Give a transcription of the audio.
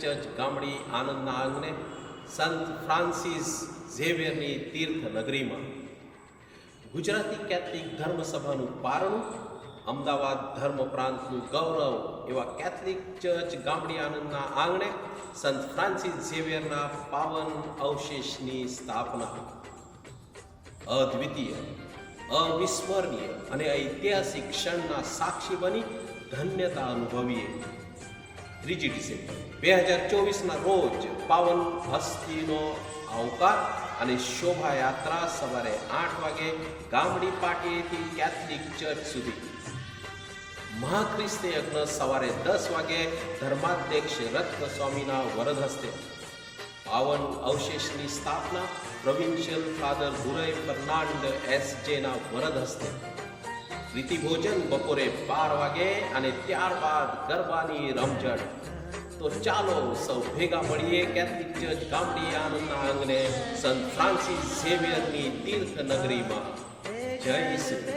Church ગામડી આનંદના આંગણે સંત ફ્રાન્સિસ ઝેવિયરની તીર્થ ગુજરાતી કેથલિક ધર્મસભાનું પારણું, અમદાવાદ ધર્મ પ્રાંતનું ગૌરવ એવા કેથલિક ચર્ચ ગામડી આનંદના આંગણે સંત ફ્રાન્સિસ ઝેવિયરના પાવન અવશેષની સ્થાપના. અદ્વિતીય, અવિસ્મરણીય અને ઐતિહાસિક ક્ષણના સાક્ષી બની ધન્યતા અનુભવીએ. ત્રીજી ડિસેમ્બર. બે હજાર ચોવીસના રોજ પાવન હસ્તીનો આવકાર અને શોભાયાત્રા સવારે આઠ વાગે ગામડી પાટીએથી કેથલિક ચર્ચ સુધી. મહાખ્રિસ્ત યજ્ઞ સવારે દસ વાગે ધર્માધ્યક્ષ રત્ન સ્વામીના વરદ હસ્તે. પાવન અવશેષની સ્થાપના provincial father Durai Fernand S જેના વરદ હસ્તે. પ્રીતિ ભોજન બપોરે બાર વાગે અને ત્યારબાદ ગરબાની રમઝટ. તો ચાલો સૌ ભેગા મળીએ કેથલિક ચર્ચ ગામડી આનંદના આંગણે સંત ફ્રાન્સિસ ઝેવિયરની તીર્થ નગરીમાં જય શ્રી